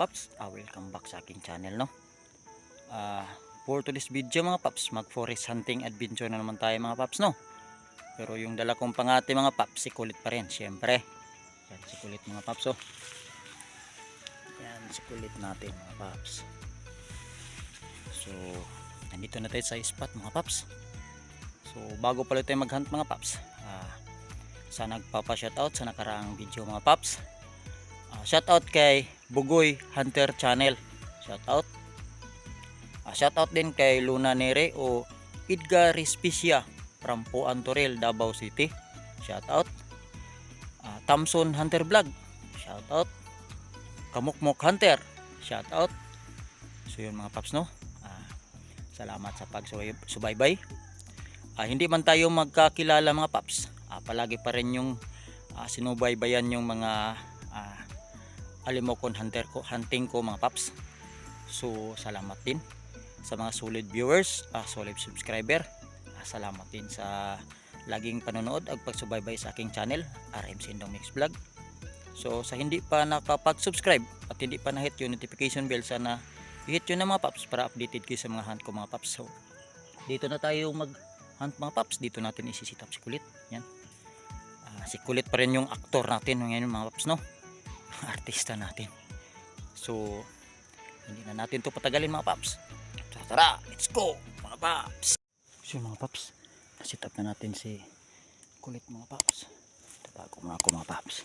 paps, uh, welcome back sa aking channel no. Ah, for today's video mga paps, mag forest hunting adventure na naman tayo mga paps no. Pero yung dala kong pangati mga paps, si kulit pa rin, syempre. Yan si kulit mga paps oh. Yan si kulit natin mga paps. So, nandito na tayo sa spot mga paps. So, bago pala tayo mag-hunt mga paps, ah, sa nagpapa-shoutout sa nakaraang video mga paps. Ah, shoutout kay Bugoy Hunter Channel. Shoutout. Ah, shoutout din kay Luna Nere o Edgar Respicia from Puan Toril, Davao City. Shoutout. Ah, Thompson Hunter Vlog. Shoutout. Kamukmok Hunter. Shoutout. So yun mga paps no. Ah, salamat sa pagsubaybay. Ah, hindi man tayo magkakilala mga paps. Ah, palagi pa rin yung ah, sinubaybayan yung mga ah, alimokon hunter ko, hunting ko mga paps. So salamat din sa mga solid viewers, ah, solid subscriber. Ah, salamat din sa laging panonood at pagsubaybay sa aking channel, RM Sindong Mix Vlog. So sa hindi pa nakapag-subscribe at hindi pa na-hit yung notification bell sana i-hit yun na mga paps para updated kayo sa mga hunt ko mga paps. So dito na tayo mag hunt mga paps. Dito natin isisitap si Kulit. Yan. Ah, si Kulit pa rin yung aktor natin ngayon mga paps no. Artista natin. So hindi na natin to patagalin mga paps. So, tara, let's go mga paps. So mga paps, sit up na natin si Kulit mga paps. Tatago muna ako mga paps.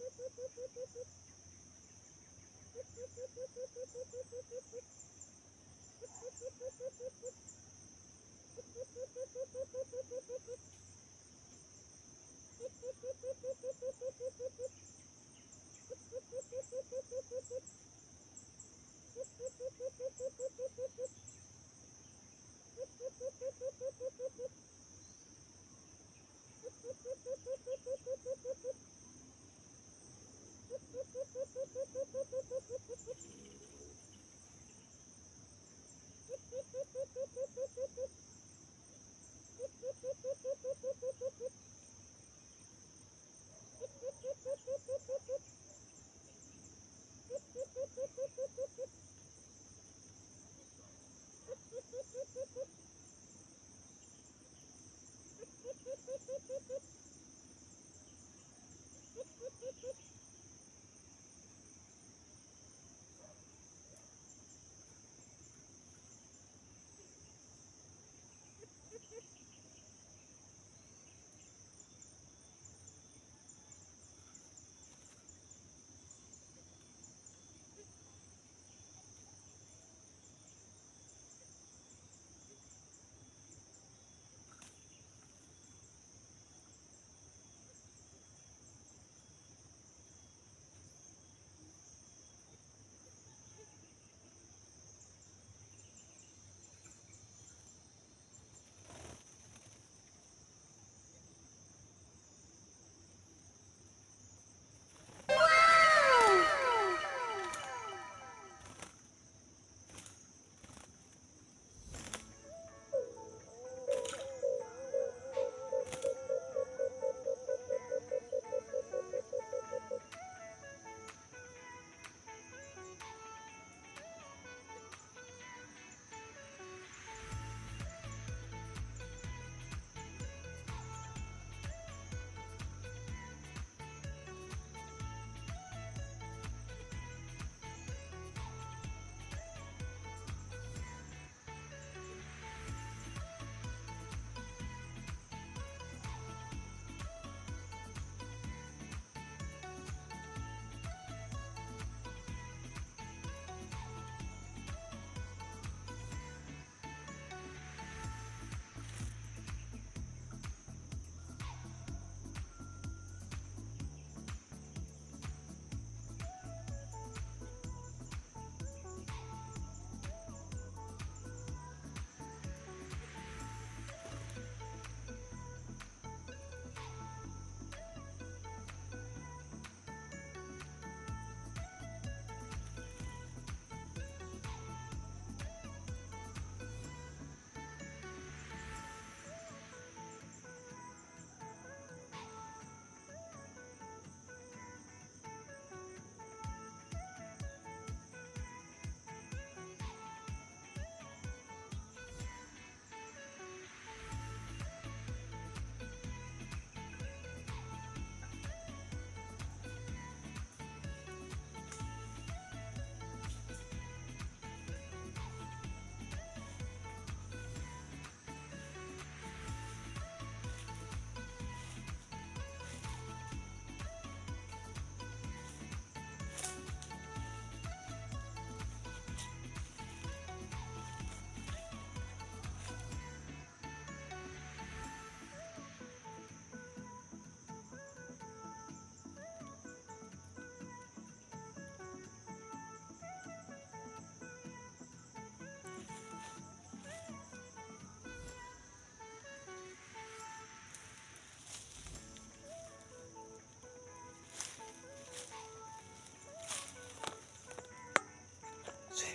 So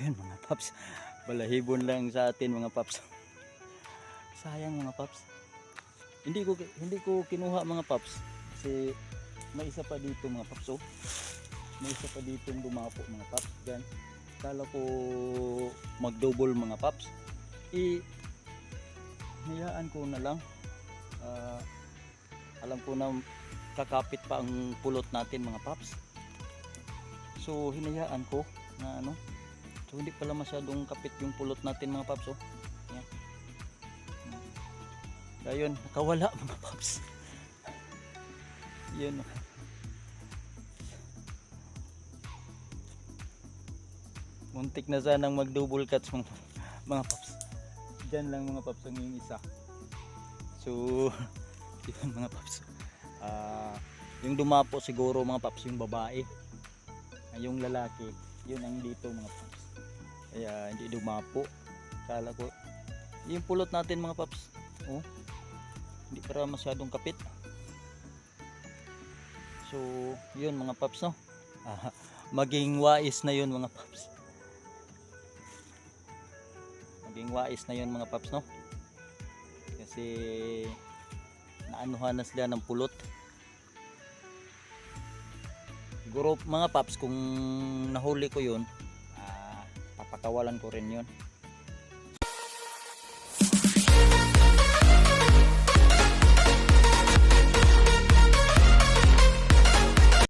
yun mga paps, balahibon lang sa atin mga paps. Sayang mga paps. Hindi ko hindi ko kinuha mga paps kasi may isa pa dito mga paps oh. May isa pa dito dumapo mga paps. Yan. Kala ko mag-double mga paps. I hayaan ko na lang. Ah, alam ko na kakapit pa ang pulot natin mga paps. So hinayaan ko na ano. So hindi pala masyadong kapit yung pulot natin mga paps oh. Yan. Hmm. Ayun, nakawala mga paps. Yun. Muntik na sanang mag double cuts mga, mga paps. Diyan lang mga paps ang yung isa. So, yun mga paps. Ah, yung dumapo siguro mga paps yung babae. Yung lalaki, yun ang dito mga paps. Kaya hindi dumapo. Kala ko yung pulot natin mga paps. Oh. Hindi para masyadong kapit. So, yun mga paps no. Ah, maging wais na yun mga paps. Maging wais na yun mga paps no. Kasi naanuhan na sila ng pulot. Siguro mga paps kung nahuli ko yun, papakawalan ko rin yun.